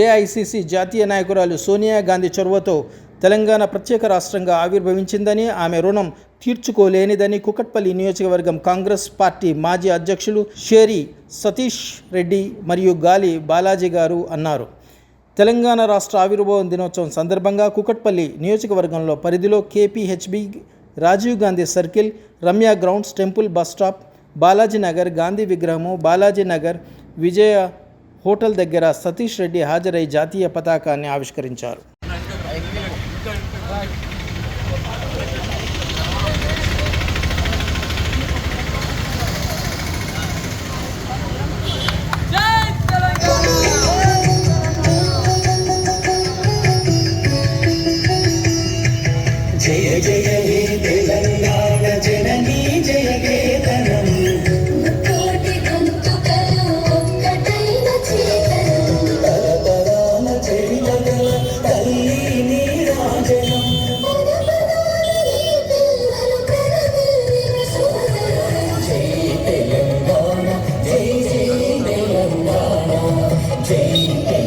AICC జాతీయ నాయకురాలు సోనియా గాంధీ చొరవతో తెలంగాణ ప్రత్యేక రాష్ట్రంగా ఆవిర్భవించిందని ఆమె రుణం తీర్చుకోలేనిదని కుకట్పల్లి నియోజకవర్గం కాంగ్రెస్ పార్టీ మాజీ అధ్యక్షులు షేరి సతీష్ రెడ్డి మరియు గాలి బాలాజీ గారు అన్నారు. తెలంగాణ రాష్ట్ర ఆవిర్భావం దినోత్సవం సందర్భంగా కుకట్పల్లి నియోజకవర్గంలో పరిధిలో KPHB Rajiv Gandhi circle Ramya grounds temple bus stop Balaji Nagar Gandhi విగ్రహము బాలాజీ నగర్ విజయ హోటల్ దగ్గర సతీష్ రెడ్డి హాజరై జాతీయ పతాకాన్ని ఆవిష్కరించారు Sing